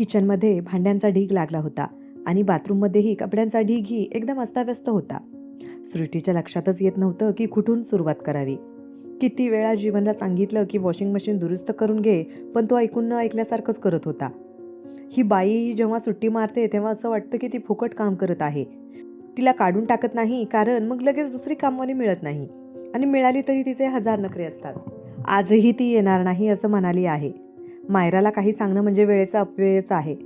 किचनमध्ये भांड्यांचा ढीग लागला होता आणि बाथरूममध्येही कपड्यांचा ढीगही एकदम अस्ताव्यस्त होता. सृष्टीच्या लक्षातच येत नव्हतं की कुठून सुरुवात करावी. किती वेळा जीवनला सांगितलं की वॉशिंग मशीन दुरुस्त करून घे पण तो ऐकून न ऐकल्यासारखंच करत होता. ही बाई जेव्हा सुट्टी मारते तेव्हा असं वाटतं की ती फुकट काम करत आहे. तिला काढून टाकत नाही कारण मग लगेच दुसरी कामवाली मिळत नाही. आणि मिळाली तरी तिचे हजार नखरे असतात. आजही ती येणार नाही असं म्हणाली आहे. मायराला काही सांगणं म्हणजे वेळेचा अपव्ययच आहे.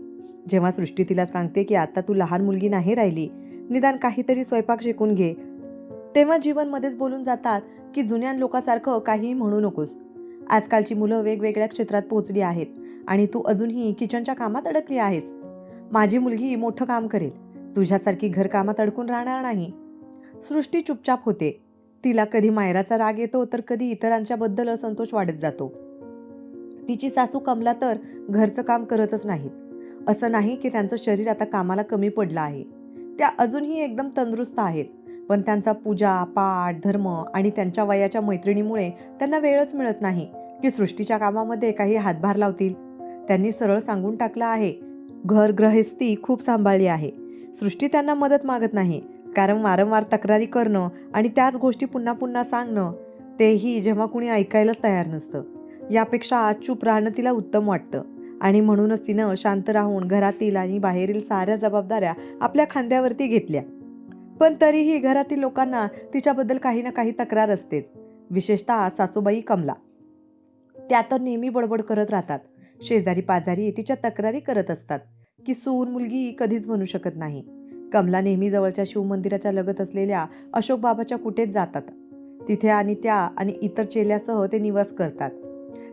जेव्हा सृष्टी तिला सांगते की आता तू लहान मुलगी नाही राहिली निदान काहीतरी स्वयंपाक शिकून घे. तेव्हा जीवनमध्येच बोलून जातात की जुन्या लोकांसारखं काहीही म्हणू नकोस. आजकालची मुलं वेगवेगळ्या क्षेत्रात पोहोचली आहेत आणि तू अजूनही किचनच्या कामात अडकली आहेस. माझी मुलगी मोठं काम करेल. तुझ्यासारखी घरकामात अडकून राहणार नाही. सृष्टी चुपचाप होते. तिला कधी मायराचा राग येतो तर कधी इतरांच्याबद्दल असंतोष वाढत जातो. तिची सासू कमला तर घरचं काम करतच नाहीत. असं नाही की त्यांचं शरीर आता कामाला कमी पडलं आहे. त्या अजूनही एकदम तंदुरुस्त आहेत. पण त्यांचा पूजा पाठ धर्म आणि त्यांच्या वयाच्या मैत्रिणीमुळे त्यांना वेळच मिळत नाही की सृष्टीच्या कामामध्ये काही हातभार लावतील. त्यांनी सरळ सांगून टाकलं आहे घर ग्रहस्थी खूप सांभाळली आहे. सृष्टी त्यांना मदत मागत नाही. कारण वारंवार तक्रारी करणं आणि त्याच गोष्टी पुन्हा पुन्हा सांगणं तेही जेव्हा कुणी ऐकायलाच तयार नसतं. यापेक्षा चूप राहणं तिला उत्तम वाटतं. आणि म्हणूनच तिनं शांत राहून घरातील आणि बाहेरील साऱ्या जबाबदाऱ्या आपल्या खांद्यावरती घेतल्या. पण तरीही घरातील लोकांना तिच्याबद्दल काही ना काही तक्रार असतेच. विशेषतः सासूबाई कमला. त्या तर नेहमी बडबड करत राहतात. शेजारी पाजारी तिच्या तक्रारी करत असतात. की सून मुलगी कधीच म्हणू शकत नाही. कमला नेहमी जवळच्या शिवमंदिराच्या लगत असलेल्या अशोक बाबाच्या कुटेत जातात. तिथे आणि त्या आणि इतर चेल्यासह ते निवास करतात.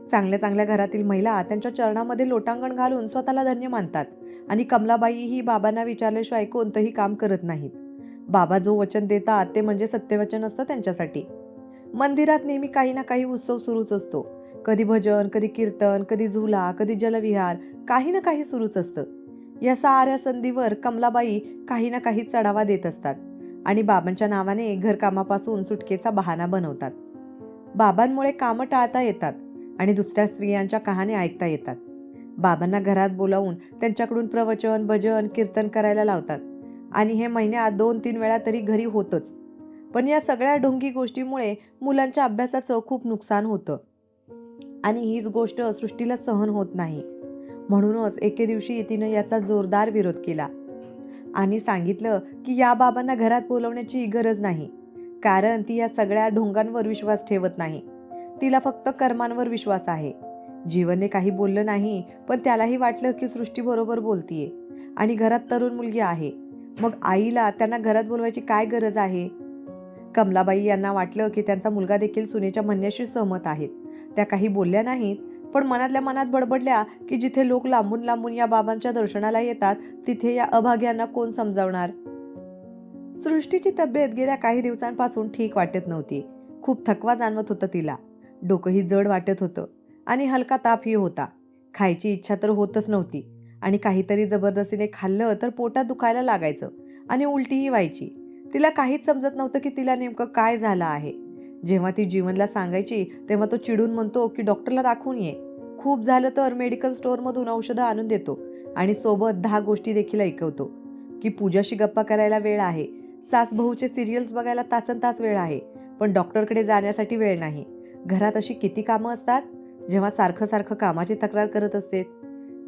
चांगल्या चांगल्या घरातील महिला त्यांच्या चरणामध्ये लोटांगण घालून स्वतःला धन्य मानतात. आणि कमलाबाई ही बाबांना विचारल्याशिवाय कोणतंही काम करत नाहीत. बाबा जो वचन देतात ते म्हणजे सत्यवचन असतं त्यांच्यासाठी. मंदिरात नेहमी काही ना काही उत्सव सुरूच असतो. कधी भजन कधी कीर्तन कधी झुला कधी जलविहार काही ना काही सुरूच असतं. या साऱ्या संधीवर कमलाबाई काही ना काही चढावा देत असतात. आणि बाबांच्या नावाने घरकामापासून सुटकेचा बहाणा बनवतात. बाबांमुळे कामं टाळता येतात. आणि दुसऱ्या स्त्रियांच्या कहाण्या ऐकता येतात. बाबांना घरात बोलावून त्यांच्याकडून प्रवचन भजन कीर्तन करायला लावतात. आणि हे महिन्यात दोन तीन वेळा तरी घरी होतंच. पण या सगळ्या ढोंगी गोष्टीमुळे मुलांच्या अभ्यासाचं खूप नुकसान होतं. आणि हीच गोष्ट सृष्टीला सहन होत नाही. म्हणूनच एके दिवशी तिनं याचा जोरदार विरोध केला. आणि सांगितलं की या बाबांना घरात बोलवण्याची गरज नाही. कारण ती या सगळ्या ढोंगांवर विश्वास ठेवत नाही. तिला फक्त कर्मांवर विश्वास आहे. जीवनने काही बोललं नाही पण त्यालाही वाटलं की सृष्टी बरोबर बोलतीये. आणि घरात तरुण मुलगी आहे. मग आईला त्यांना घरात बोलवायची काय गरज आहे? कमलाबाई यांना वाटलं की त्यांचा मुलगा देखील सुनेच्या म्हणण्याशी सहमत आहेत. त्या काही बोलल्या नाहीत पण मनातल्या मनात बडबडल्या की जिथे लोक लांबून लांबून या बाबांच्या दर्शनाला येतात तिथे या अभाग्यांना कोण समजावणार? सृष्टीची तब्येत गेल्या काही दिवसांपासून ठीक वाटत नव्हती. खूप थकवा जाणवत होतं तिला. डोकंही जड वाटत होतं आणि हलका तापही होता. खायची इच्छा तर होतच नव्हती आणि काहीतरी जबरदस्तीने खाल्लं तर पोटात दुखायला लागायचं आणि उलटीही व्हायची. तिला काहीच समजत नव्हतं की तिला नेमकं काय झालं आहे. जेव्हा ती जीवनला सांगायची तेव्हा तो चिडून म्हणतो की डॉक्टरला दाखवून ये. खूप झालं तर मेडिकल स्टोअरमधून औषधं आणून देतो आणि सोबत दहा गोष्टी देखील ऐकवतो. की पूजाशी गप्पा करायला वेळ आहे. सासबहूचे सिरियल्स बघायला तासन तास वेळ आहे. पण डॉक्टरकडे जाण्यासाठी वेळ नाही. घरात अशी किती कामं असतात? जेव्हा सारखं सारखं कामाची तक्रार करत असते.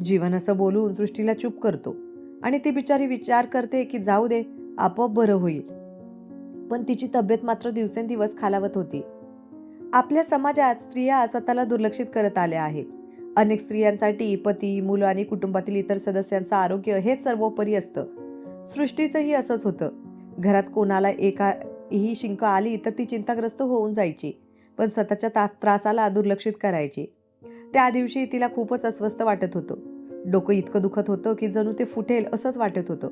जीवन असं बोलून सृष्टीला चूप करतो. आणि ती बिचारी विचार करते की जाऊ दे आपोआप बरं होईल. पण तिची तब्येत मात्र दिवसेंदिवस खालावत होती. आपल्या समाजात स्त्रिया स्वतःला दुर्लक्षित करत आल्या आहेत. अनेक स्त्रियांसाठी पती मुलं आणि कुटुंबातील इतर सदस्यांचं आरोग्य हेच सर्वोपरी असतं. सृष्टीचंही असंच होतं. घरात कोणाला एका ही शिंक आली तर ती चिंताग्रस्त होऊन जायची. पण स्वतःच्या ता त्रासाला दुर्लक्षित करायची. त्या दिवशी तिला खूपच अस्वस्थ वाटत होतं. डोकं इतकं दुखत होतं की जणू ते फुटेल असंच वाटत होतं.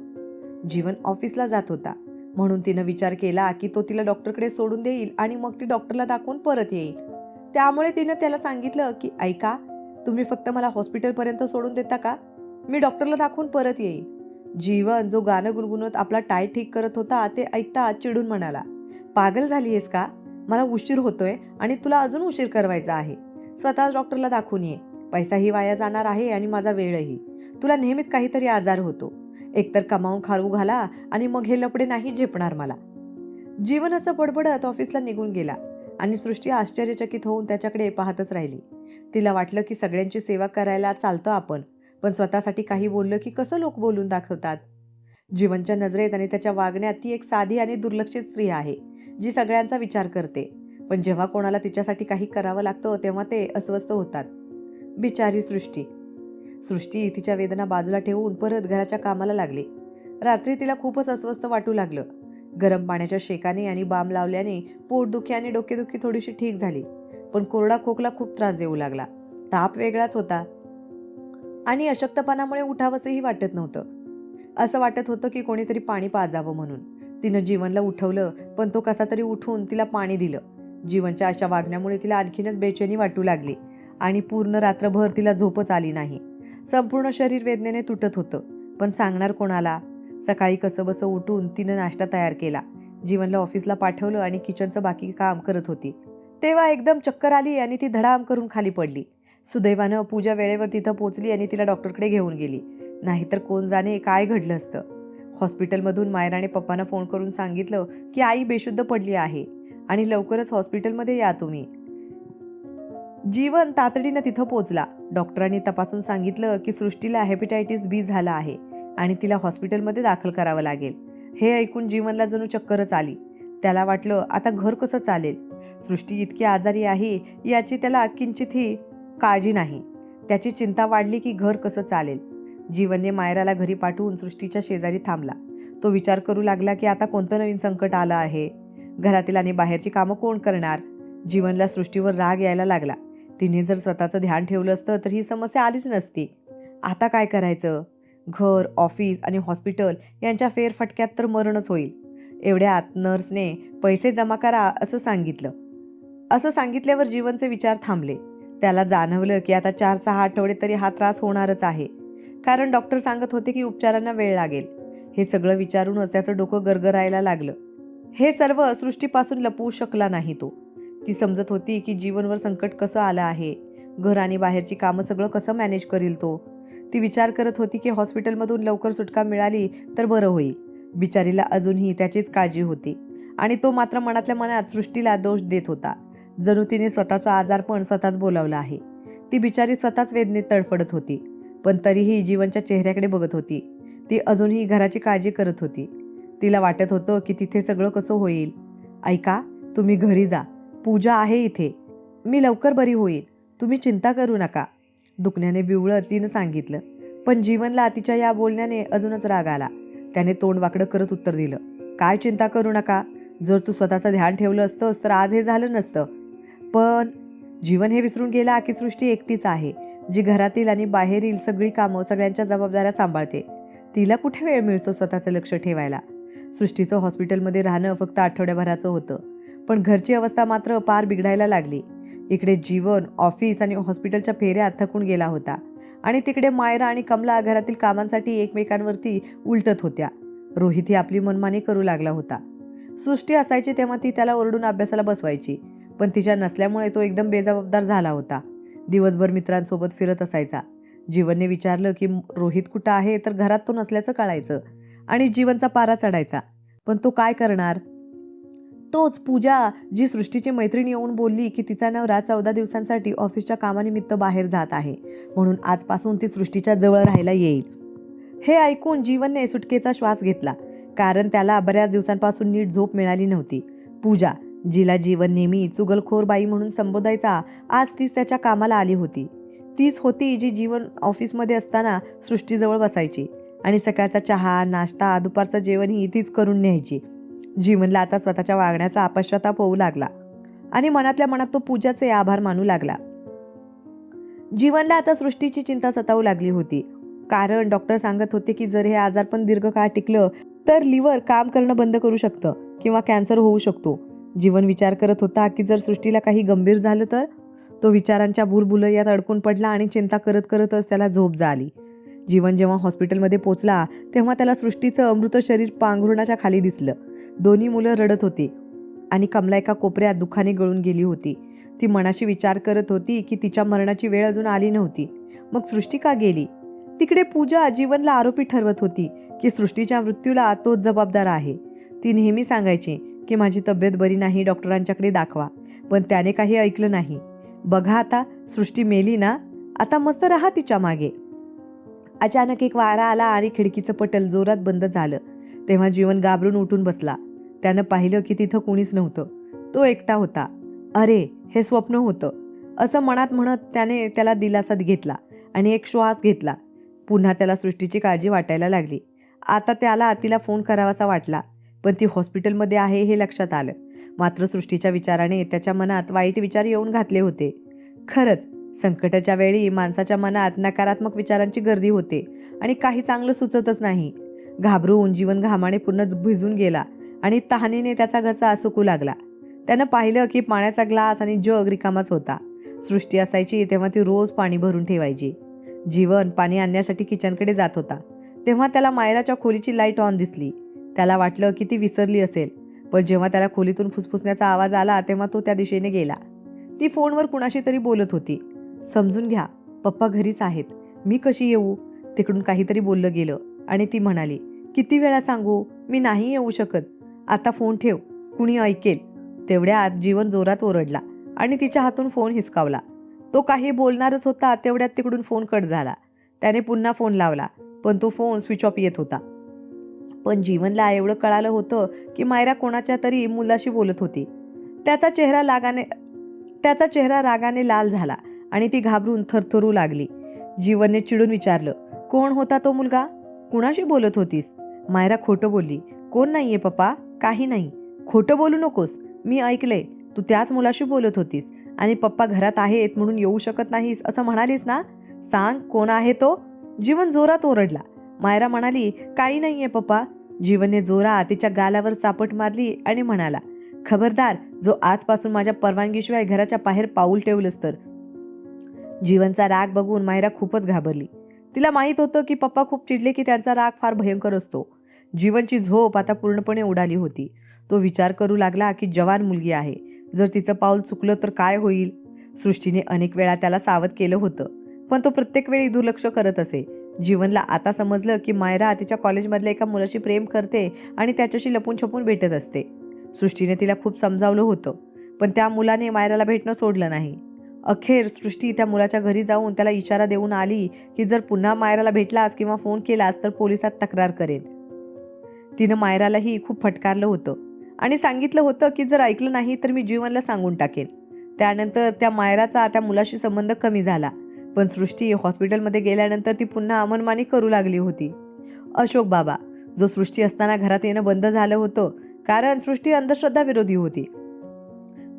जीवन ऑफिसला जात होता. म्हणून तिनं विचार केला की तो तिला डॉक्टरकडे सोडून देईल आणि मग ती डॉक्टरला दाखवून परत येईल. त्यामुळे तिनं त्याला सांगितलं की ऐका तुम्ही फक्त मला हॉस्पिटलपर्यंत सोडून देता का? मी डॉक्टरला दाखवून परत येईल. जीवन जो गाणं गुणगुणत आपला टाय ठीक करत होता ते ऐकता चिडून म्हणाला पागल झाली आहेस का? मला उशीर होतोय आणि तुला अजून उशीर करवायचा आहे. स्वतःच डॉक्टरला दाखवून ये. पैसाही वाया जाणार आहे आणि माझा वेळही. तुला नेहमीच काहीतरी आजार होतो. एकतर कमावून खारू घाला आणि मग हे लपडे नाही झेपणार मला. जीवन असं बडबडत ऑफिसला निघून गेला आणि सृष्टी आश्चर्यचकित होऊन त्याच्याकडे पाहतच राहिली. तिला वाटलं की सगळ्यांची सेवा करायला चालतं आपण पण स्वतःसाठी काही बोललं की कसं लोक बोलून दाखवतात? जीवनच्या नजरेत आणि त्याच्या वागण्यात ती एक साधी आणि दुर्लक्षित स्त्री आहे जी सगळ्यांचा विचार करते. पण जेव्हा कोणाला तिच्यासाठी काही करावं लागतं तेव्हा ते अस्वस्थ होतात. बिचारी सृष्टी. सृष्टी तिच्या वेदना बाजूला ठेवून परत घराच्या कामाला लागली. रात्री तिला खूपच अस्वस्थ वाटू लागलं. गरम पाण्याच्या शेकाने आणि बाम लावल्याने पोटदुखी आणि डोकेदुखी थोडीशी ठीक झाली. पण कोरडा खोकला खूप त्रास देऊ लागला. ताप वेगळाच होता. आणि अशक्तपणामुळे उठावंसंही वाटत नव्हतं. असं वाटत होतं की कोणीतरी पाणी पाजावं म्हणून. तिनं जीवनला उठवलं पण तो कसा तरी उठून तिला पाणी दिलं. जीवनच्या अशा वागण्यामुळे तिला आणखीनच बेचैनी वाटू लागली आणि पूर्ण रात्रभर तिला झोपच आली नाही. संपूर्ण शरीर वेदनेने तुटत होतं. पण सांगणार कोणाला? सकाळी कसंबसं उठून तिनं नाश्ता तयार केला. जीवनला ऑफिसला पाठवलं आणि किचनचं बाकी काम करत होती. तेव्हा एकदम चक्कर आली आणि ती धडाम करून खाली पडली. सुदैवानं पूजा वेळेवर तिथं पोचली आणि तिला डॉक्टरकडे घेऊन गेली. नाहीतर कोण जाणे काय घडलं असतं? हॉस्पिटलमधून मायराने पप्पांना फोन करून सांगितलं की आई बेशुद्ध पडली आहे आणि लवकरच हॉस्पिटलमध्ये या तुम्ही. जीवन तातडीनं तिथं पोचला. डॉक्टरांनी तपासून सांगितलं की सृष्टीला हेपेटायटिस बी झाला आहे आणि तिला हॉस्पिटलमध्ये दाखल करावं लागेल. हे ऐकून जीवनला जणू चक्करच आली. त्याला वाटलं आता घर कसं चालेल? सृष्टी इतकी आजारी आहे याची त्याला किंचितही काळजी नाही. त्याची चिंता वाढली की घर कसं चालेल? जीवनने मायराला घरी पाठवून सृष्टीच्या शेजारी थांबला. तो विचार करू लागला की आता कोणतं नवीन संकट आलं आहे? घरातील आणि बाहेरची कामं कोण करणार? जीवनला सृष्टीवर राग यायला लागला. तिने जर स्वतःचं ध्यान ठेवलं असतं तर ही समस्या आलीच नसती. आता काय करायचं? घर ऑफिस आणि हॉस्पिटल यांच्या फेरफटक्यात तर मरणच होईल. एवढ्यात नर्सने पैसे जमा करा असं सांगितलं. असं सांगितल्यावर जीवनचे विचार थांबले. त्याला जाणवलं की आता चार सहा आठवडे तरी हा त्रास होणारच आहे. कारण डॉक्टर सांगत होते की उपचारांना वेळ लागेल. हे सगळं विचारूनच त्याचं डोकं गरगरायला लागलं. हे सर्व सृष्टीपासून लपवू शकला नाही तो. ती समजत होती की जीवनवर संकट कसं आलं आहे. घर आणि बाहेरची कामं सगळं कसं मॅनेज करील तो? ती विचार करत होती की हॉस्पिटलमधून लवकर सुटका मिळाली तर बरं होईल. बिचारीला अजूनही त्याचीच काळजी होती आणि तो मात्र मनातल्या मनात सृष्टीला दोष देत होता. जणू तिने स्वतःचा आजारपण स्वतःच बोलावला आहे. ती बिचारी स्वतःच वेदनेत तडफडत होती. पण तरीही जीवनच्या चेहऱ्याकडे बघत होती. ती अजूनही घराची काळजी करत होती. तिला वाटत होतं की तिथे सगळं कसं होईल. ऐका तुम्ही घरी जा. पूजा आहे इथे. मी लवकर बरी होईल. तुम्ही चिंता करू नका. दुखण्याने बिवळत तिनं सांगितलं. पण जीवनला तिच्या या बोलण्याने अजूनच राग आला. त्याने तोंड वाकडं करत उत्तर दिलं. काय चिंता करू नका. जर तू स्वतःचं ध्यान ठेवलं असतंस तर आज हे झालं नसतं. पण जीवन हे विसरून गेला की सृष्टी एकटीच आहे. जी घरातील आणि बाहेरील सगळी कामं सगळ्यांच्या जबाबदाऱ्या सांभाळते. तिला कुठे वेळ मिळतो स्वतःचं लक्ष ठेवायला? सृष्टीचं हॉस्पिटलमध्ये राहणं फक्त आठवड्याभराचं होतं. पण घरची अवस्था मात्र पार बिघडायला लागली. इकडे जीवन ऑफिस आणि हॉस्पिटलच्या फेऱ्या थकून गेला होता. आणि तिकडे मायरा आणि कमला घरातील कामांसाठी एकमेकांवरती उलटत होत्या. रोहित ही आपली मनमानी करू लागला होता. सृष्टी असायची तेव्हा ती त्याला ओरडून अभ्यासाला बसवायची. पण तिच्या नसल्यामुळे तो एकदम बेजबाबदार झाला होता. दिवसभर मित्रांसोबत फिरत असायचा. जीवनने विचारलं की रोहित कुठं आहे? तर घरात तो नसल्याचं कळायचं आणि जीवनचा पारा चढायचा. पण तो काय करणार? तोच पूजा जी सृष्टीची मैत्रीण येऊन बोलली की तिचा नवरा चौदा दिवसांसाठी ऑफिसच्या कामानिमित्त बाहेर जात आहे. म्हणून आजपासून ती सृष्टीच्या जवळ राहायला येईल. हे ऐकून जीवनने सुटकेचा श्वास घेतला कारण त्याला बऱ्याच दिवसांपासून नीट झोप मिळाली नव्हती. पूजा जिला जीवन नेहमी चुगलखोर बाई म्हणून संबोधायचा आज तीच त्याच्या कामाला आली होती. तीच होती जी जीवन ऑफिसमध्ये असताना सृष्टीजवळ बसायची आणि सकाळचा चहा नाश्ता दुपारचं जेवणही तीच करून न्यायची. जीवनला आता स्वतःच्या वागण्याचा अपश्चाताप होऊ लागला आणि मनातल्या मनात तो पूजाचे आभार मानू लागला. जीवनला आता सृष्टीची चिंता सतावू लागली होती. कारण डॉक्टर सांगत होते की जर हे आजारपण दीर्घकाळ टिकलं तर लिव्हर काम करणं बंद करू शकतं किंवा कॅन्सर होऊ शकतो. जीवन विचार करत होता की जर सृष्टीला काही गंभीर झालं तर? तो विचारांच्या बुरबुलयात अडकून पडला आणि चिंता करत करतच त्याला झोप झाली जीवन जेव्हा हॉस्पिटलमध्ये पोचला तेव्हा त्याला सृष्टीचं अमृत शरीर पांघरुणाच्या खाली दिसलं. दोन्ही मुलं रडत होती आणि कमला एका कोपऱ्यात दुखाने गळून गेली होती. ती मनाशी विचार करत होती की तिच्या मरणाची वेळ अजून आली नव्हती. मग सृष्टी का गेली? तिकडे पूजा जीवनला आरोपी ठरवत होती की सृष्टीच्या मृत्यूला तोच जबाबदार आहे. ती नेहमी सांगायची की माझी तब्येत बरी नाही डॉक्टरांच्याकडे दाखवा. पण त्याने काही ऐकलं नाही. बघा आता सृष्टी मेली ना आता मस्त राहा तिच्यामागे. अचानक एक वारा आला आणि खिडकीचं पटल जोरात बंद झालं. तेव्हा जीवन घाबरून उठून बसला. त्यानं पाहिलं की तिथं कुणीच नव्हतं. तो एकटा होता. अरे हे स्वप्न होतं. असं मनात म्हणत त्याने त्याला दिलासा घेतला आणि एक श्वास घेतला. पुन्हा त्याला सृष्टीची काळजी वाटायला लागली. आता त्याला तिला फोन करावासा वाटला. पण ती हॉस्पिटलमध्ये आहे हे लक्षात आलं. मात्र सृष्टीच्या विचाराने त्याच्या मनात वाईट विचार येऊन घातले होते. खरंच संकटाच्या वेळी माणसाच्या मनात नकारात्मक विचारांची गर्दी होते आणि काही चांगलं सुचतच नाही. घाबरून जीवन घामाने पूर्ण भिजून गेला आणि तहानीने त्याचा घसा सुकू लागला. त्यानं पाहिलं की पाण्याचा ग्लास आणि जग रिकामाच होता. सृष्टी असायची तेव्हा ती रोज पाणी भरून ठेवायची. जीवन पाणी आणण्यासाठी किचनकडे जात होता. तेव्हा त्याला मायराच्या खोलीची लाइट ऑन दिसली. त्याला वाटलं की ती विसरली असेल. पण जेव्हा त्याला खोलीतून फुसफुसण्याचा आवाज आला तेव्हा तो त्या दिशेने गेला. ती फोनवर कुणाशी तरी बोलत होती. समजून घ्या पप्पा घरीच आहेत. मी कशी येऊ? तिकडून काहीतरी बोललं गेलं आणि ती म्हणाली किती वेळा सांगू? मी नाही येऊ शकत. आता फोन ठेव. कुणी ऐकेल. तेवढ्यात जीवन जोरात ओरडला आणि तिच्या हातून फोन हिसकावला. तो काही बोलणारच होता तेवढ्यात तिकडून फोन कट झाला. त्याने पुन्हा फोन लावला पण तो फोन स्विच ऑफ येत होता. पण जीवनला एवढं कळालं होतं की मायरा कोणाच्या तरी मुलाशी बोलत होती. त्याचा चेहरा लागाने त्याचा चेहरा रागाने लाल झाला आणि ती घाबरून थरथरू लागली. जीवनने चिडून विचारलं कोण होता तो मुलगा? कुणाशी बोलत होतीस? मायरा खोटं बोलली कोण नाहीये पप्पा? काही नाही. खोटं बोलू नकोस. मी ऐकलंय तू त्याच मुलाशी बोलत होतीस आणि पप्पा घरात आहेत म्हणून येऊ शकत नाहीस असं म्हणालीस ना? सांग कोण आहे तो? जीवन जोरात ओरडला. मायरा म्हणाली काही नाहीये पप्पा. जीवनने जोरा तिच्या गालावर चापट मारली आणि म्हणाला खबरदार जो आजपासून माझ्या परवानगीशिवाय घराच्या बाहेर पाऊल ठेवलंस तर. जीवनचा राग बघून मायरा खूपच घाबरली. तिला माहीत होतं की पप्पा खूप चिडले की त्यांचा राग फार भयंकर असतो. जीवनची झोप आता पूर्णपणे उडाली होती. तो विचार करू लागला की जवान मुलगी आहे. जर तिचं पाऊल चुकलं तर काय होईल? सृष्टीने अनेक वेळा त्याला सावध केलं होतं पण तो प्रत्येक वेळी दुर्लक्ष करत असे. जीवनला आता समजलं की मायरा तिच्या कॉलेजमधल्या एका मुलाशी प्रेम करते आणि त्याच्याशी लपून छपून भेटत असते. सृष्टीने तिला खूप समजावलं होतं पण त्या मुलाने मायराला भेटणं सोडलं नाही. अखेर सृष्टी त्या मुलाच्या घरी जाऊन त्याला इशारा देऊन आली की जर पुन्हा मायराला भेटलास किंवा फोन केलास तर पोलिसात तक्रार करेन तिनं मायरालाही खूप फटकारलं होतं आणि सांगितलं होतं की जर ऐकलं नाही तर मी जीवनला सांगून टाकेन. त्यानंतर त्या मायराचा त्या मुलाशी संबंध कमी झाला पण सृष्टी हॉस्पिटलमध्ये गेल्यानंतर ती पुन्हा अमनमानी करू लागली होती. अशोक बाबा जो सृष्टी असताना घरात येणं बंद झालं होतं कारण सृष्टी अंधश्रद्धा विरोधी होती.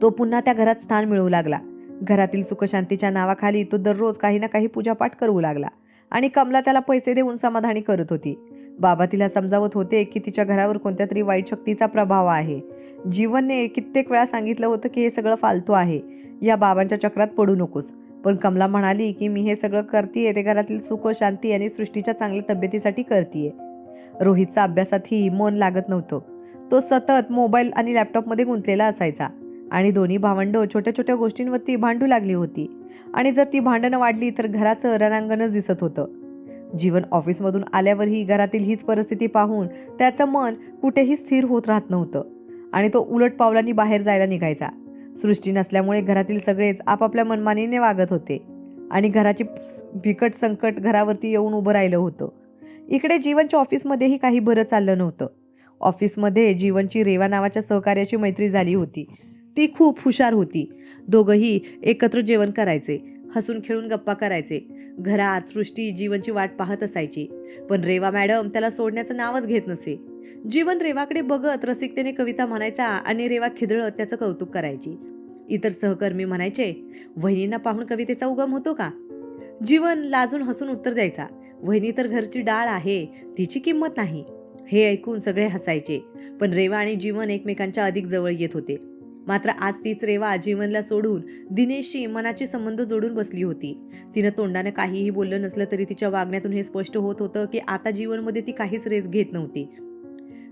तो पुन्हा त्या घरात स्थान मिळवू लागला. घरातील सुखशांतीच्या नावाखाली तो दररोज काही ना काही पूजापाठ करू लागला आणि कमला त्याला पैसे देऊन समाधानी करत होती. बाबा तिला समजावत होते की तिच्या घरावर कोणत्या तरी वाईट शक्तीचा प्रभाव आहे. जीवनने कित्येक वेळा सांगितलं होतं की हे सगळं फालतू आहे. या बाबांच्या चक्रात पडू नकोस. पण कमला म्हणाली की मी हे सगळं करतीये ते घरातील सुख शांती आणि सृष्टीच्या चांगल्या तब्येतीसाठी करतीये. रोहितचा अभ्यासातही मन लागत नव्हतं. तो सतत मोबाईल आणि लॅपटॉपमध्ये गुंतलेला असायचा आणि दोन्ही भावंड छोट्या छोट्या गोष्टींवरती भांडू लागली होती. आणि जर ती भांडणं वाढली तर घराचं रणांगणच दिसत होतं. जीवन ऑफिसमधून आल्यावरही घरातील हीच परिस्थिती पाहून त्याचं मन कुठेही स्थिर होत राहत नव्हतं आणि तो उलट पावलांनी बाहेर जायला निघायचा. सृष्टी नसल्यामुळे घरातील सगळेच आपापल्या मनमानीने वागत होते. आणि घराची बिकट संकट घरावरती येऊन उभं राहिलं होतं. इकडे जीवनच्या ऑफिसमध्येही काही बरं चाललं नव्हतं. ऑफिसमध्ये जीवनची रेवा नावाच्या सहकार्याची मैत्री झाली होती. ती खूप हुशार होती. दोघंही एकत्र जेवण करायचे हसून खेळून गप्पा करायचे. घरात सृष्टी जीवनची वाट पाहत असायची. पण रेवा मॅडम त्याला सोडण्याचं नावच घेत नसे. जीवन रेवाकडे बघत रसिकतेने कविता म्हणायचा आणि रेवा खिदळत त्याचं कौतुक करायची. इतर सहकर्मी म्हणायचे वहिनींना पाहून कवितेचा उगम होतो का? जीवन लाजून हसून उत्तर द्यायचा वहिनी तर घरची डाळ आहे तिची किंमत नाही. हे ऐकून सगळे हसायचे पण रेवा आणि जीवन एकमेकांच्या अधिक जवळ येत होते. मात्र आज तीच रेवा जीवनला सोडून दिनेशशी मनाचे संबंध जोडून बसली होती. तिनं तोंडानं काहीही बोललं नसलं तरी तिच्या वागण्यातून हे स्पष्ट होत होतं की आता जीवनमध्ये ती काहीच रेस घेत नव्हती.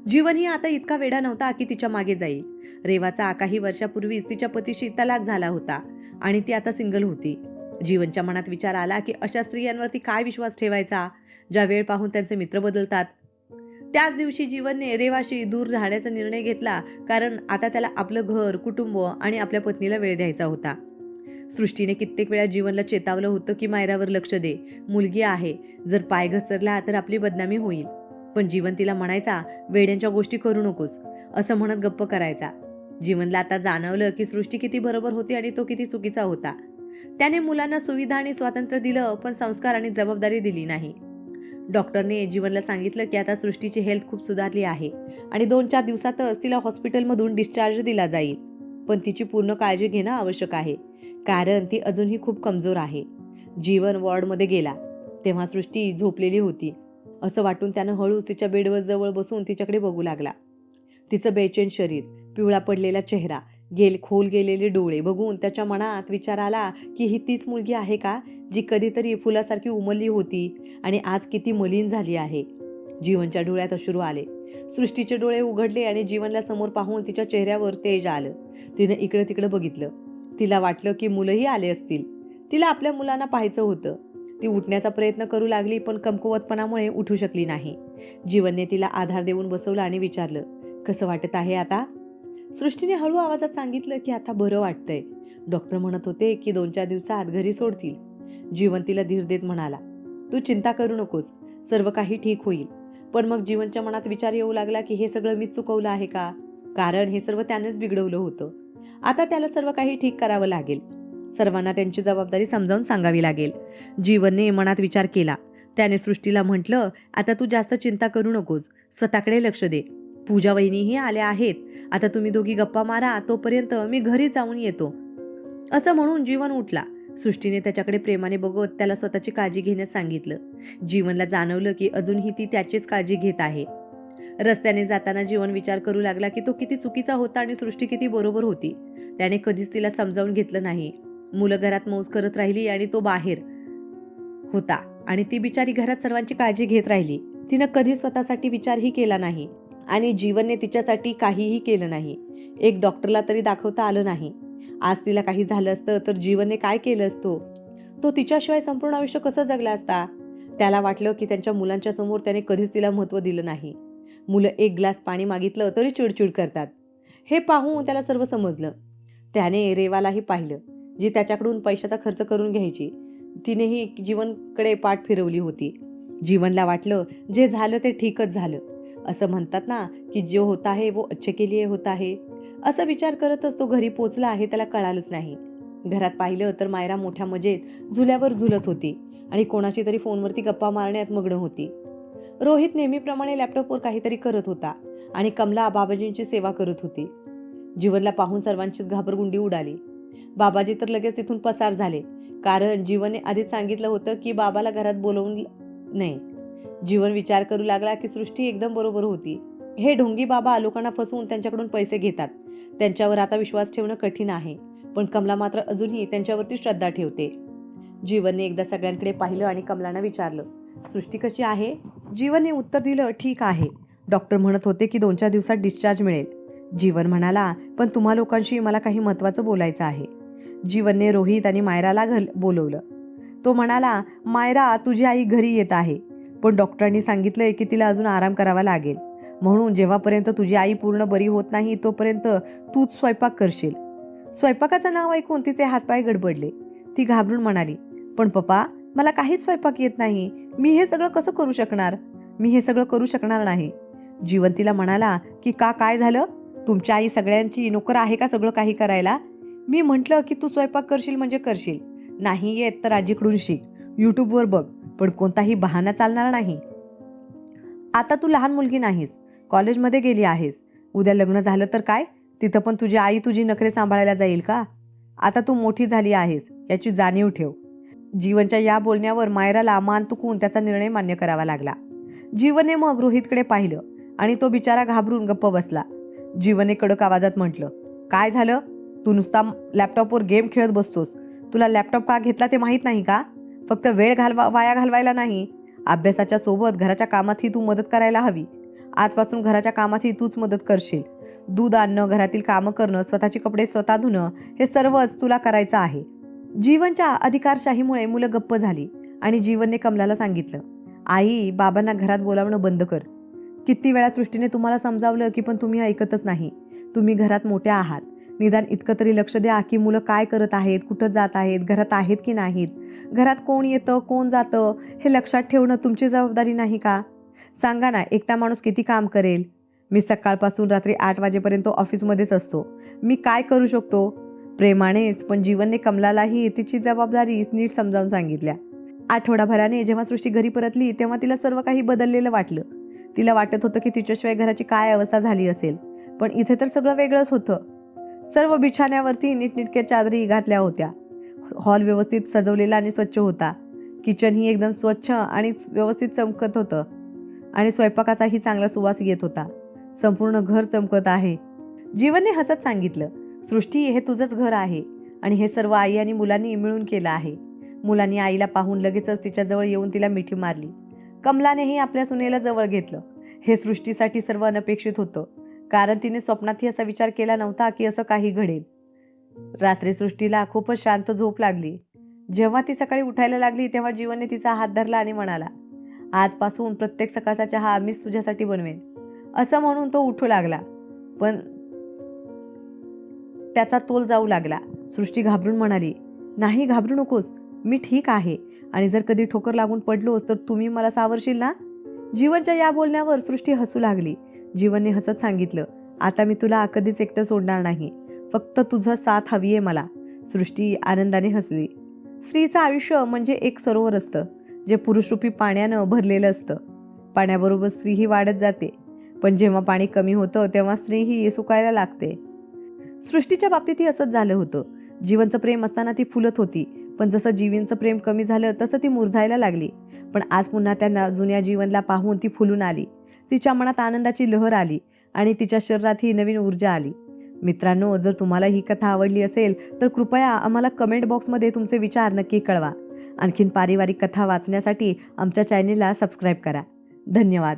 जीवनही आता इतका वेडा नव्हता की तिच्यामागे जाईल. रेवाचा काही वर्षापूर्वीच तिच्या पतीशी तलाक झाला होता आणि ती आता सिंगल होती. जीवनच्या मनात विचार आला की अशा स्त्रियांवरती काय विश्वास ठेवायचा? ज्या वेळ पाहून त्यांचे मित्र बदलतात. त्याच दिवशी जीवनने रेवाशी दूर राहण्याचा निर्णय घेतला कारण आता त्याला आपलं घर कुटुंब आणि आपल्या पत्नीला वेळ द्यायचा होता. सृष्टीने कित्येक वेळा जीवनला चेतावलं होतं की मायरावर लक्ष दे. मुलगी आहे. जर पाय घसरला तर आपली बदनामी होईल. पण जीवन तिला म्हणायचा वेड्यांच्या गोष्टी करू नकोस. असं म्हणत गप्प करायचा. जीवनला आता जाणवलं की सृष्टी किती बरोबर होती आणि तो किती चुकीचा होता. त्याने मुलांना सुविधा आणि स्वातंत्र्य दिलं पण संस्कार आणि जबाबदारी दिली नाही. डॉक्टरने जीवनला सांगितलं की आता सृष्टीची हेल्थ खूप सुधारली आहे आणि दोन चार दिवसातच तिला हॉस्पिटलमधून डिस्चार्ज दिला जाईल. पण तिची पूर्ण काळजी घेणं आवश्यक आहे. कारण ती अजूनही खूप कमजोर आहे. जीवन वॉर्डमध्ये गेला. तेव्हा सृष्टी झोपलेली होती. असं वाटून त्यानं हळूच तिच्या बेडवर जवळ बसून तिच्याकडे बघू लागला. तिचं बेचैन शरीर पिवळा पडलेला चेहरा गेल खोल गेलेले डोळे बघून त्याच्या मनात विचार आला की ही तीच मुलगी आहे का जी कधीतरी फुलासारखी उमलली होती आणि आज किती मलिन झाली आहे. जीवनच्या डोळ्यात अश्रू आले. सृष्टीचे डोळे उघडले आणि जीवनला समोर पाहून तिच्या चेहऱ्यावर तेज आलं. तिनं इकडं तिकडं बघितलं. तिला वाटलं की मुलंही आले असतील. तिला आपल्या मुलांना पाहायचं होतं. ती उठण्याचा प्रयत्न करू लागली पण कमकुवतपणामुळे उठू शकली नाही. जीवनने तिला आधार देऊन बसवलं आणि विचारलं कसं वाटत आहे आता? सृष्टीने हळू आवाजात सांगितलं की आता बरं वाटतंय. डॉक्टर म्हणत होते की दोन चार दिवसात घरी सोडतील. जीवन तिला धीर देत म्हणाला तू चिंता करू नकोस सर्व काही ठीक होईल. पण मग जीवनच्या मनात विचार येऊ लागला की हे सगळं मीच चुकवलं आहे का? कारण हे सर्व त्यानेच बिघडवलं होतं. आता त्याला सर्व काही ठीक करावं लागेल. सर्वांना त्यांची जबाबदारी समजावून सांगावी लागेल. जीवनने मनात विचार केला. त्याने सृष्टीला म्हटलं आता तू जास्त चिंता करू नकोस. स्वतःकडे लक्ष दे. पूजा वहिनीही आल्या आहेत. आता तुम्ही दोघी गप्पा मारा. तोपर्यंत मी घरी जाऊन येतो. असं म्हणून जीवन उठला. सृष्टीने त्याच्याकडे प्रेमाने बघत त्याला स्वतःची काळजी घेण्यास सांगितलं. जीवनला जाणवलं की अजूनही ती त्याचीच काळजी घेत आहे. रस्त्याने जाताना जीवन विचार करू लागला की तो किती चुकीचा होता आणि सृष्टी किती बरोबर होती. त्याने कधीच तिला समजावून घेतलं नाही. मुलं घरात मौज करत राहिली आणि तो बाहेर होता. आणि ती बिचारी घरात सर्वांची काळजी घेत राहिली. तिनं कधी स्वतःसाठी विचारही केला नाही आणि जीवनने तिच्यासाठी काहीही केलं नाही. एक डॉक्टरला तरी दाखवता आलं नाही. आज तिला काही झालं असतं तर जीवनने काय केलं असतो? तो तिच्याशिवाय संपूर्ण आयुष्य कसं जगला असता? त्याला वाटलं की त्यांच्या मुलांच्या समोर त्याने कधीच तिला महत्त्व दिलं नाही. मुलं एक ग्लास पाणी मागितलं तरी चिडचिड करतात. हे पाहून त्याला सर्व समजलं. त्याने रेवालाही पाहिलं. जी त्याच्याकडून पैशाचा खर्च करून घ्यायची तिनेही जीवनकडे पाठ फिरवली होती. जीवनला वाटलं जे झालं ते ठीकच झालं. असं म्हणतात ना की जो होता आहे वो अच्छे के लिए होता आहे. असं विचार करतच तो घरी पोचला आहे त्याला कळालंच नाही. घरात पाहिलं तर मायरा मोठ्या मजेत झुल्यावर झुलत होती आणि कोणाशी तरी फोनवरती गप्पा मारण्यात मग्न होती. रोहित नेहमीप्रमाणे लॅपटॉपवर काहीतरी करत होता आणि कमला बाबाजींची सेवा करत होती. जीवनला पाहून सर्वांचीच घाबरगुंडी उडाली. बाबाजी तर लगेच तिथून पसार झाले. कारण जीवनने आधीच सांगितलं होतं की बाबाला घरात बोलवून नाही. जीवन विचार करू लागला की सृष्टी एकदम बरोबर होती. हे ढोंगी बाबा लोकांना फसवून त्यांच्याकडून पैसे घेतात. त्यांच्यावर आता विश्वास ठेवणं कठीण आहे. पण कमला मात्र अजूनही त्यांच्यावरती श्रद्धा ठेवते. जीवनने एकदा सगळ्यांकडे पाहिलं आणि कमलांना विचारलं सृष्टी कशी आहे? जीवनने उत्तर दिलं ठीक आहे. डॉक्टर म्हणत होते की दोन चार दिवसात डिस्चार्ज मिळेल. जीवन म्हणाला पण तुम्हा लोकांशी मला काही महत्त्वाचं बोलायचं आहे. जीवनने रोहित आणि मायराला घल बोलवलं. तो म्हणाला मायरा तुझी आई घरी येत आहे. पण डॉक्टरांनी सांगितलंय की तिला अजून आराम करावा लागेल. म्हणून जेव्हापर्यंत तुझी आई पूर्ण बरी होत नाही तोपर्यंत तूच स्वयंपाक करशील. स्वयंपाकाचं नाव ऐकून तिचे हातपाय गडबडले. ती घाबरून म्हणाली पण पप्पा मला काहीच स्वयंपाक येत नाही. मी हे सगळं कसं करू शकणार? मी हे सगळं करू शकणार नाही. जीवन तिला म्हणाला की का काय झालं? तुमच्या आई सगळ्यांची नोकर आहे का सगळं काही करायला? मी म्हटलं की तू स्वयंपाक करशील म्हणजे करशील. नाही येत तर आजीकडून शिक. यूट्यूबवर बघ पण कोणताही बहाणा चालणार नाही. आता तू लहान मुलगी नाहीस. कॉलेजमध्ये गेली आहेस. उद्या लग्न झालं तर काय? तिथं पण तुझी आई तुझी नखरे सांभाळायला जाईल का? आता तू मोठी झाली आहेस. याची जाणीव ठेव. जीवनच्या या बोलण्यावर मायराला मान तुकून त्याचा निर्णय मान्य करावा लागला. जीवने मग रोहितकडे पाहिलं आणि तो बिचारा घाबरून गप्प बसला. जीवने कडक आवाजात म्हटलं काय झालं? तू नुसता लॅपटॉपवर गेम खेळत बसतोस. तुला लॅपटॉप का घेतला ते माहीत नाही का? फक्त वेळ घालवा वाया घालवायला नाही. अभ्यासाच्या सोबत घराच्या कामातही तू मदत करायला हवी. आजपासून घराच्या कामातही तूच मदत करशील. दूध आणणं घरातील कामं करणं स्वतःचे कपडे स्वतः धुणं हे सर्वच तुला करायचं आहे. जीवनच्या अधिकारशाहीमुळे मुलं गप्प झाली आणि जीवनने कमलाला सांगितलं आई बाबांना घरात बोलावणं बंद कर. किती वेळा सृष्टीने तुम्हाला समजावलं की पण तुम्ही ऐकतच नाही. तुम्ही घरात मोठ्या आहात. निदान इतकं तरी लक्ष द्या की मुलं काय करत आहेत कुठं जात आहेत घरात आहेत की नाहीत. घरात कोण येतं कोण जातं हे लक्षात ठेवणं तुमची जबाबदारी नाही का? सांगा ना एकटा माणूस किती काम करेल? मी सकाळपासून रात्री आठ वाजेपर्यंत ऑफिसमध्येच असतो. मी काय करू शकतो? प्रेमानेच पण जीवनने कमलालाही तिची जबाबदारी नीट समजावून सांगितल्या. आठवडाभराने जेव्हा सृष्टी घरी परतली तेव्हा तिला सर्व काही बदललेलं वाटलं. तिला वाटत होतं की तिच्याशिवाय घराची काय अवस्था झाली असेल. पण इथे तर सगळं वेगळंच होतं. सर्व बिछाण्यावरती नीटनिटक्या चादरी घातल्या होत्या. हॉल व्यवस्थित सजवलेला आणि स्वच्छ होता. किचन ही एकदम स्वच्छ आणि व्यवस्थित चमकत होतं. आणि स्वयंपाकाचाही चांगला सुवास येत होता. संपूर्ण घर चमकत आहे. जीवनने हसत सांगितलं सृष्टी हे तुझंच घर आहे आणि हे सर्व आई आणि मुलांनी मिळून केलं आहे. मुलांनी आईला पाहून लगेचच तिच्याजवळ येऊन तिला मिठी मारली. कमलानेही आपल्या सुनेला जवळ घेतलं. हे सृष्टीसाठी सर्व अनपेक्षित होतं. कारण तिने स्वप्नातही असा विचार केला नव्हता की असं काही घडेल. रात्री सृष्टीला खूपच शांत झोप लागली. जेव्हा ती सकाळी उठायला लागली तेव्हा जीवनने तिचा हात धरला आणि म्हणाला आजपासून प्रत्येक सकाळचा चहा मीच तुझ्यासाठी बनवेन. असं म्हणून तो उठू लागला. पण त्याचा तोल जाऊ लागला. सृष्टी घाबरून म्हणाली नाही घाबरू नकोस. मी ठीक आहे. आणि जर कधी ठोकर लागून पडलोस तर तुम्ही मला सावरशील ना? जीवनच्या या बोलण्यावर सृष्टी हसू लागली. जीवनने हसत सांगितलं आता मी तुला कधीच एकटं सोडणार नाही. फक्त तुझं साथ हवी आहे मला. सृष्टी आनंदाने हसली. स्त्रीचं आयुष्य म्हणजे एक सरोवर असतं जे पुरुषरूपी पाण्यानं भरलेलं असतं. पाण्याबरोबर स्त्रीही वाढत जाते. पण जेव्हा पाणी कमी होतं तेव्हा स्त्रीही सुकायला लागते. सृष्टीच्या बाबतीतही असंच झालं होतं. जीवनचं प्रेम असताना ती फुलत होती. पण जसं जीवींचं प्रेम कमी झालं तसं ती मुरझायला लागली. पण आज पुन्हा त्यांना जुन्या जीवनला पाहून ती फुलून आली. तिच्या मनात आनंदाची लहर आली आणि तिच्या शरीरात ही नवीन ऊर्जा आली. मित्रांनो जर तुम्हाला ही कथा आवडली असेल तर कृपया आम्हाला कमेंट बॉक्समध्ये तुमचे विचार नक्की कळवा. आणखीन पारिवारिक कथा वाचण्यासाठी आमच्या चॅनेलला सबस्क्राईब करा. धन्यवाद.